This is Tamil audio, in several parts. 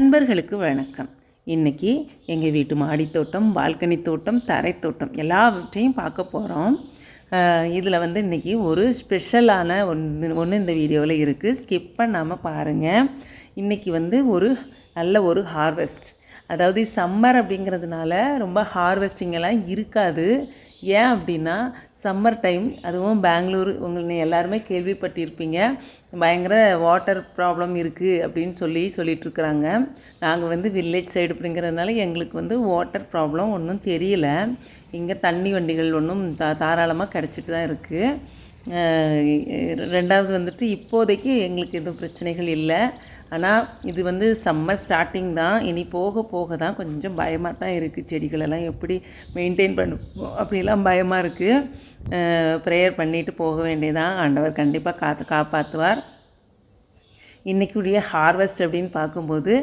நண்பர்களுக்கு வணக்கம். இன்றைக்கி எங்கள் வீட்டு மாடித்தோட்டம் பால்கனி தோட்டம் தரைத்தோட்டம் எல்லாவற்றையும் பார்க்க போகிறோம் இதில் வந்து இன்றைக்கி ஒரு ஸ்பெஷலான ஒன்று ஒன்று இந்த வீடியோவில் இருக்குது ஸ்கிப் பண்ணாமல் பாருங்கள் இன்றைக்கி வந்து ஒரு நல்ல ஒரு ஹார்வெஸ்ட். அதாவது சம்மர் அப்படிங்கிறதுனால ரொம்ப ஹார்வெஸ்டிங்கெல்லாம் இருக்காது. ஏன் அப்படின்னா சம்மர் டைம் அதுவும் பெங்களூர் உங்களை எல்லாருமே கேள்விப்பட்டிருப்பீங்க. பயங்கர வாட்டர் ப்ராப்ளம் இருக்குது அப்படின்னு சொல்லி சொல்லிகிட்ருக்குறாங்க நாங்கள் வந்து வில்லேஜ் சைடு அப்படிங்கிறதுனால எங்களுக்கு வந்து வாட்டர் ப்ராப்ளம் ஒன்றும் தெரியல. இங்கே தண்ணி வண்டிகள் ஒன்றும் தா தாராளமாக கிடச்சிட்டு தான் இருக்குது ரெண்டாவது வந்துட்டு இப்போதைக்கு எங்களுக்கு எதுவும் பிரச்சனைகள் இல்லை. ஆனால் இது வந்து சம்மர் ஸ்டார்டிங் தான். இனி போக போக தான் கொஞ்சம் பயமாக தான் இருக்குது செடிகளெல்லாம் எப்படி மெயின்டைன் பண்ணுவோம் அப்படிலாம் பயமாக இருக்குது ப்ரேயர் பண்ணிவிட்டு போக வேண்டியதான் ஆண்டவர் கண்டிப்பாக காத்து காப்பாற்றுவார் இன்றைக்குடைய ஹார்வெஸ்ட் அப்படின்னு பார்க்கும்போது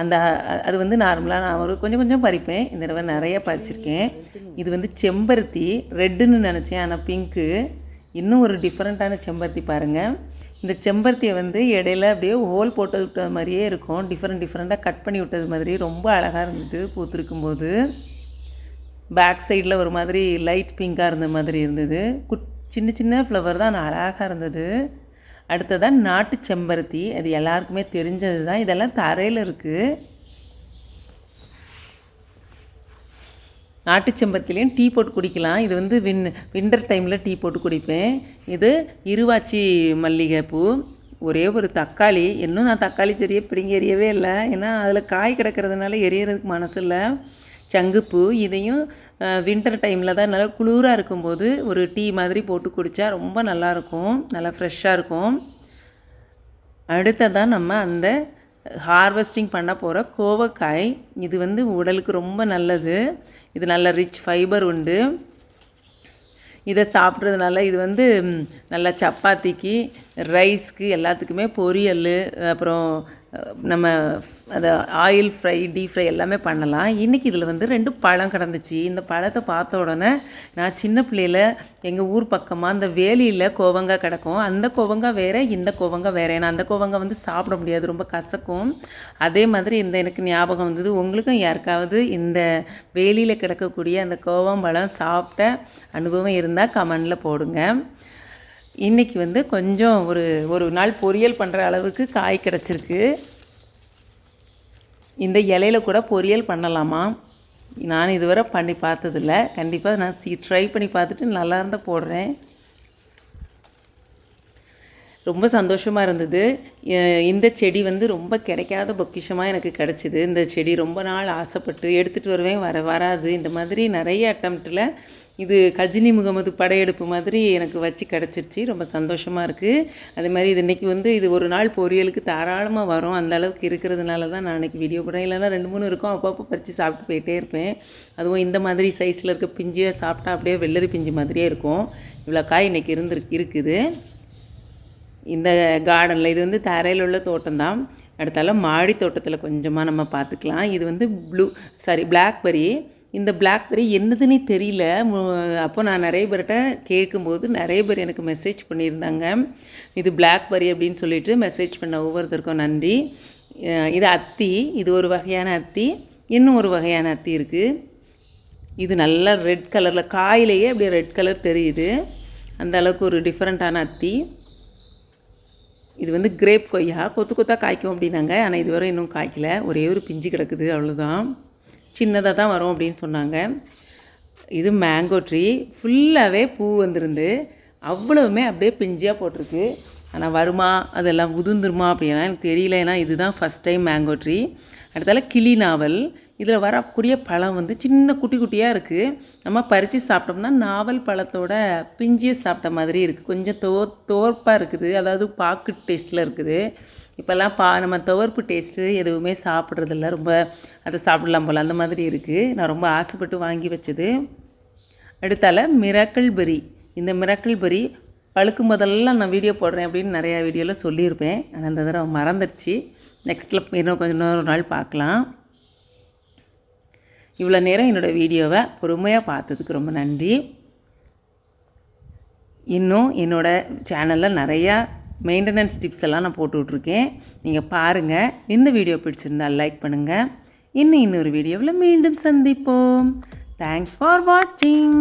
அந்த அது வந்து நார்மலாக நான் ஒரு கொஞ்சம் கொஞ்சம் பறிப்பேன். இந்த தடவை நிறைய பறிச்சிருக்கேன். இது வந்து செம்பருத்தி ரெட்டுன்னு நினச்சேன். ஆனால் பிங்க்கு இன்னும் ஒரு டிஃப்ரெண்ட்டான செம்பருத்தி பாருங்கள் இந்த செம்பருத்தியை வந்து இடையில அப்படியே ஹோல் போட்டு விட்டது மாதிரியே இருக்கும். டிஃப்ரெண்ட் டிஃப்ரெண்ட்டாக கட் பண்ணி விட்டது மாதிரி ரொம்ப அழகாக இருந்தது பூத்திருக்கும் போது பேக் சைடில் ஒரு மாதிரி லைட் பிங்காக இருந்த மாதிரி இருந்தது. குட் சின்ன சின்ன ஃப்ளவர் தான் அழகாக இருந்தது. அடுத்ததான் நாட்டு செம்பருத்தி. அது எல்லாருக்குமே தெரிஞ்சது தான் இதெல்லாம் தரையில் இருக்குது நாட்டு செம்பருத்திலையும் டீ போட்டு குடிக்கலாம். இது வந்து வின் வின்டர் டைமில் டீ போட்டு குடிப்பேன். இது இருவாச்சி மல்லிகைப்பூ ஒரே ஒரு தக்காளி. இன்னும் நான் தக்காளி செடியை பிடிங்க எரியவே இல்லை. ஏன்னா அதில் காய் கிடக்கிறதுனால எரியறதுக்கு மனசு இல்லை. சங்குப்பூ இதையும் வின்டர் டைமில் தான் நல்லா குளிராக இருக்கும்போது ஒரு டீ மாதிரி போட்டு குடித்தா ரொம்ப நல்லாயிருக்கும் நல்லா ஃப்ரெஷ்ஷாக இருக்கும். அடுத்ததான் நம்ம அந்த ஹார்வெஸ்டிங் பண்ண போகிற கோவக்காய். இது வந்து உடலுக்கு ரொம்ப நல்லது. இது நல்ல ரிச் ஃபைபர் உண்டு. இதை சாப்பிட்றதுனால இது வந்து நல்லா சப்பாத்திக்கு ரைஸ்க்கு எல்லாத்துக்குமே பொரியல் அப்புறம் நம்ம அதை ஆயில் ஃப்ரை டீப் ஃப்ரை எல்லாமே பண்ணலாம். இன்றைக்கி இதில் வந்து ரெண்டு பழம் கிடந்துச்சு. இந்த பழத்தை பார்த்த உடனே நான் சின்ன பிள்ளையில் எங்கள் ஊர் பக்கமாக அந்த வேலியில் கோவங்காய் கிடக்கும். அந்த கோவங்காய் வேறு இந்த கோவங்காய் வேறு. ஏன்னா அந்த கோவங்காய் வந்து சாப்பிட முடியாது. ரொம்ப கசக்கும். அதே மாதிரி இந்த எனக்கு ஞாபகம் வந்தது உங்களுக்கும் யாருக்காவது இந்த வேலியில் கிடக்கக்கூடிய அந்த கோவம்பழம் சாப்பிட்ட அனுபவம் இருந்தால் கமெண்டில் போடுங்க. இன்றைக்கி வந்து கொஞ்சம் ஒரு ஒரு நாள் பொரியல் பண்ணுற அளவுக்கு காய் கிடச்சிருக்கு. இந்த இலையில கூட பொரியல் பண்ணலாமா? நான் இதுவரை பண்ணி பார்த்ததில்ல. கண்டிப்பாக நான் சி ட்ரை பண்ணி பார்த்துட்டு நல்லா இருந்தால் போடுறேன். ரொம்ப சந்தோஷமாக இருந்தது. இந்த செடி வந்து ரொம்ப கிடைக்காத பொக்கிஷமாக எனக்கு கிடச்சிது. இந்த செடி ரொம்ப நாள் ஆசைப்பட்டு எடுத்துகிட்டு வருவேன் வர வராது. இந்த மாதிரி நிறைய அட்டம்ப்டில் இது கஜினி முகமது படையெடுப்பு மாதிரி எனக்கு வச்சு கிடச்சிருச்சு. ரொம்ப சந்தோஷமாக இருக்குது அதே மாதிரி இது இன்றைக்கி வந்து இது ஒரு நாள் பொரியலுக்கு தாராளமாக வரும். அந்த அளவுக்கு இருக்கிறதுனால தான் நான் இன்றைக்கி வீடியோ போடுறேன். இல்லைனா ரெண்டு மூணு இருக்கும். அப்பப்போ பறித்து சாப்பிட்டு போயிட்டே இருப்பேன். அதுவும் இந்த மாதிரி சைஸில் இருக்க பிஞ்சியை சாப்பிட்டா அப்படியே வெள்ளரி பிஞ்சு மாதிரியே இருக்கும். இவ்வளோ காய் இன்றைக்கி இருந்துருக்கு இருக்குது. இந்த கார்டனில் இது வந்து தரையில் உள்ள தோட்டம் தான் அடுத்தால மாடி தோட்டத்தில் கொஞ்சமாக நம்ம பார்த்துக்கலாம். இது வந்து ப்ளூ சாரி பிளாக்பெரி இந்த பிளாக்பெரி என்னதுன்னே தெரியல. அப்போ நான் நிறைய பேர்கிட்ட கேட்கும்போது நிறைய பேர் எனக்கு மெசேஜ் பண்ணியிருந்தாங்க. இது பிளாக்பெரி அப்படின்னு சொல்லிட்டு மெசேஜ் பண்ண ஒவ்வொருத்தருக்கும் நன்றி. இது அத்தி இது ஒரு வகையான அத்தி இன்னும் ஒரு வகையான அத்தி இருக்குது இது நல்லா ரெட் கலரில் காயிலேயே அப்படியே ரெட் கலர் தெரியுது. அந்த அளவுக்கு ஒரு டிஃப்ரெண்ட்டான அத்தி. இது வந்து கிரேப் கொய்யா. கொத்து கொத்தாக காய்க்கும் அப்படின்னாங்க. ஆனால் இதுவரை இன்னும் காய்க்கல. ஒரே ஒரு பிஞ்சு கிடக்குது அவ்வளோதான் சின்னதாக தான் வரும் அப்படின்னு சொன்னாங்க. இது மேங்கோ ட்ரீ ஃபுல்லாகவே பூ வந்திருந்து அவ்வளவுமே அப்படியே பிஞ்சியாக போட்டிருக்கு. ஆனால் வருமா? அதெல்லாம் உதுந்துருமா அப்படின்னா எனக்கு தெரியல. ஏன்னா இதுதான் ஃபஸ்ட் டைம் மேங்கோ ட்ரீ அடுத்தால கிளி நாவல். இதில் வரக்கூடிய பழம் வந்து சின்ன குட்டி குட்டியாக இருக்குது நம்ம பறித்து சாப்பிட்டோம்னா நாவல் பழத்தோட பிஞ்சியை சாப்பிட்ட மாதிரி இருக்குது கொஞ்சம் தோ தோற்பாக இருக்குது. அதாவது பாக்கு டேஸ்ட்டில் இருக்குது. இப்போல்லாம் பா நம்ம துவர்ப்பு டேஸ்ட்டு எதுவுமே சாப்பிட்றதில்ல. ரொம்ப அதை சாப்பிடலாம் போல். அந்த மாதிரி இருக்குது நான் ரொம்ப ஆசைப்பட்டு வாங்கி வச்சது. அடுத்தால மிராக்கிள் பெரி. இந்த மிராக்கிள் பெரி பழுக்கும் போதெல்லாம் நான் வீடியோ போடுறேன் அப்படின்னு நிறையா வீடியோவில் சொல்லியிருப்பேன். ஆனால் அந்த தடவை மறந்துடுச்சு நெக்ஸ்ட்டில் இன்னும் கொஞ்சம் இன்னொரு நாள் பார்க்கலாம். இவ்வளோ நேரம் என்னோடய வீடியோவை பொறுமையாக பார்த்ததுக்கு ரொம்ப நன்றி. இன்னும் என்னோடய சேனலில் நிறையா மெயின்டெனன்ஸ் டிப்ஸ் எல்லாம் நான் போட்டு விட்ருக்கேன் நீங்கள் பாருங்கள் இந்த வீடியோ பிடிச்சிருந்தால் லைக் பண்ணுங்கள் இன்னும் இன்னொரு வீடியோவில் மீண்டும் சந்திப்போம். தேங்க்ஸ் ஃபார் வாட்சிங்